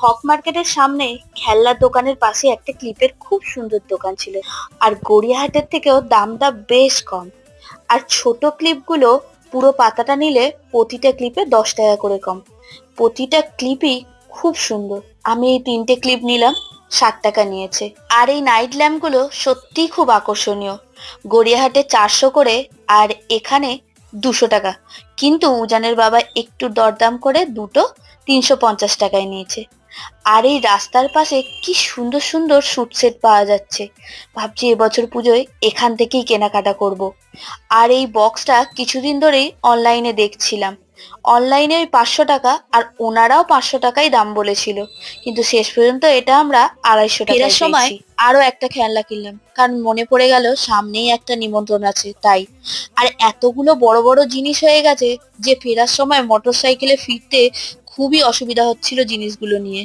ফক মার্কেটের সামনে খেলনার দোকানের পাশে একটা ক্লিপের খুব সুন্দর দোকান ছিল। আর গড়িয়াহাটের থেকেও দামটা বেশ কম। আর ছোট ক্লিপগুলো পুরো পাতাটা নিলে প্রতিটা ক্লিপে দশ টাকা করে কম। প্রতিটা ক্লিপই খুব সুন্দর। আমি এই তিনটে ক্লিপ নিলাম, ষাট টাকা নিয়েছে। আর এই নাইট ল্যাম্পগুলো সত্যিই খুব আকর্ষণীয়। গড়িয়াহাটে চারশো করে আর এখানে দুশো টাকা। কিন্তু উজানের বাবা একটু দরদাম করে দুটো তিনশো পঞ্চাশ টাকায় নিয়েছে। আর এই রাস্তার পাশে কি সুন্দর সুন্দর স্যুট সেট পাওয়া যাচ্ছে। ভাবছি এবছর পুজোয় এখান থেকেই কেনাকাটা করব। আর এই বক্সটা কিছুদিন ধরেই অনলাইনে দেখছিলাম। অনলাইনে ওই পাঁচশো টাকা আর ওনারাও পাঁচশো টাকাই দাম বলেছিল। কিন্তু শেষ পর্যন্ত এটা আমরা আড়াইশো টাকা ফেরার সময় সময় আরও একটা খেলনা কিনলাম কারণ মনে পড়ে গেল সামনেই একটা নিমন্ত্রণ আছে তাই। আর এতগুলো বড় বড় জিনিস হয়ে গেছে যে ফেরার সময় মোটর সাইকেলে ফিরতে খুবই অসুবিধা হচ্ছিল জিনিসগুলো নিয়ে।